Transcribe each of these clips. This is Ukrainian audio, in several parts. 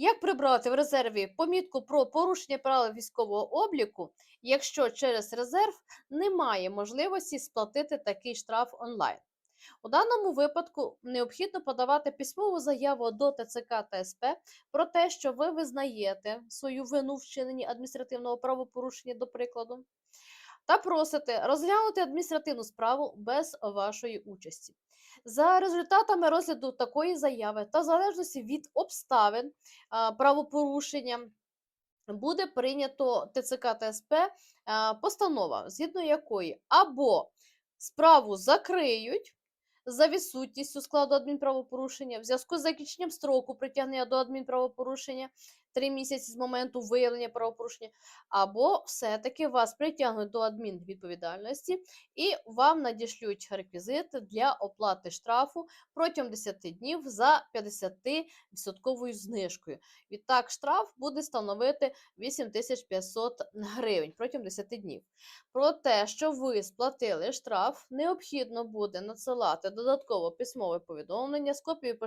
Як прибрати в резерві помітку про порушення правил військового обліку, якщо через резерв немає можливості сплатити такий штраф онлайн? У даному випадку необхідно подавати письмову заяву до ТЦК та СП про те, що ви визнаєте свою вину в вчиненні адміністративного правопорушення, до прикладу, та просите розглянути адміністративну справу без вашої участі. За результатами розгляду такої заяви та в залежності від обставин правопорушення буде прийнято ТЦК та СП а, постанова, згідно якої або справу закриють. За відсутністю складу адмінправопорушення в зв'язку з закінченням строку притягнення до адмінправопорушення 3 місяці з моменту виявлення правопорушення, або все-таки вас притягнуть до адмінвідповідальності і вам надішлють реквізити для оплати штрафу протягом 10 днів за 50% знижкою. Відтак, штраф буде становити 8500 гривень протягом 10 днів. Про те, що ви сплатили штраф, необхідно буде надсилати додатково письмове повідомлення з копією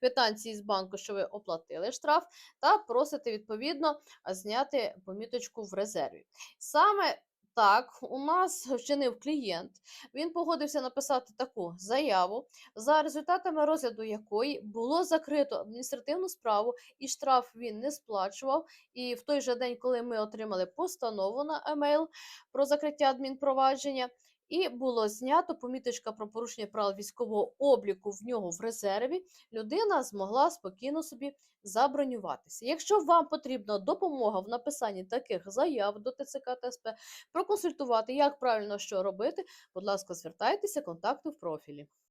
квитанції з банку, що ви оплатили штраф, та просите відповідно зняти поміточку в резерві. Саме так, у нас вчинив клієнт. Він погодився написати таку заяву, за результатами розгляду якої було закрито адміністративну справу, і штраф він не сплачував. І в той же день, коли ми отримали постанову на емейл про закриття адмінпровадження, і було знято поміточка про порушення правил військового обліку в нього в резерві, людина змогла спокійно собі забронюватися. Якщо вам потрібна допомога в написанні таких заяв до ТЦК та СП, проконсультувати, як правильно що робити, будь ласка, звертайтеся, контакти в профілі.